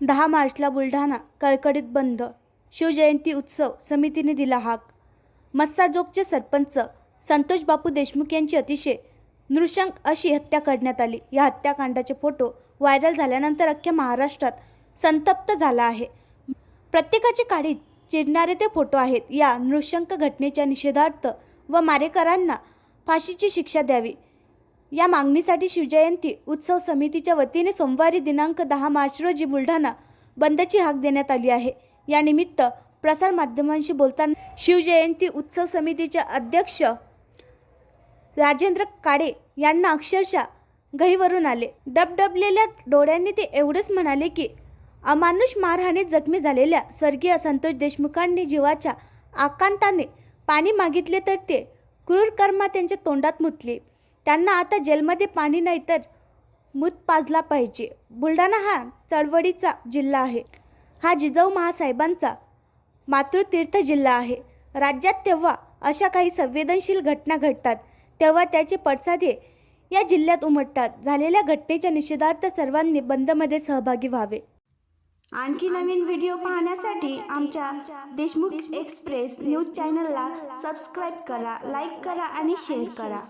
दहा मार्चला बुलढाणा कडकडीत बंद. शिवजयंती उत्सव समितीने दिला हाक. मस्साजोगचे सरपंच संतोष बापू देशमुख यांची अतिशय नृशंक अशी हत्या करण्यात आली. या हत्याकांडाचे फोटो व्हायरल झाल्यानंतर अख्ख्या महाराष्ट्रात संतप्त झाला आहे. प्रत्येकाची काळी चिरणारे ते फोटो आहेत. या नृशंक घटनेच्या निषेधार्थ व मारेकरांना फाशीची शिक्षा द्यावी. या मागणीसाठी शिवजयंती उत्सव समितीच्या वतीने सोमवारी दिनांक दहा मार्च रोजी बुलढाणा बंदची हाक देण्यात आली आहे. यानिमित्त प्रसारमाध्यमांशी बोलताना शिवजयंती उत्सव समितीचे अध्यक्ष राजेंद्र काळे यांना अक्षरशः गहीवरून आले. डबडबलेल्या डोळ्यांनी ते एवढेच म्हणाले की अमानुष मारहाणीत जखमी झालेल्या स्वर्गीय संतोष देशमुखांनी जीवाच्या आकांताने पाणी मागितले तर ते क्रूर कर्मा त्यांच्या तोंडात मुतले. त्यांना आता जेलमध्ये पाणी नाही तर मूत पाजला पाहिजे. बुलढाणा हा चळवळीचा जिल्हा आहे. हा जिजाऊ महासाहेबांचा मातृतीर्थ जिल्हा आहे. राज्यात तेव्हा अशा काही संवेदनशील घटना घडतात तेव्हा त्याचे पडसादे या जिल्ह्यात उमटतात. झालेल्या घटनेच्या निषेधार्थ सर्वांनी बंदमध्ये सहभागी व्हावे. आणखी नवीन व्हिडिओ पाहण्यासाठी आमच्या देशमुख एक्सप्रेस न्यूज चॅनलला सबस्क्राईब करा लाईक करा आणि शेअर करा.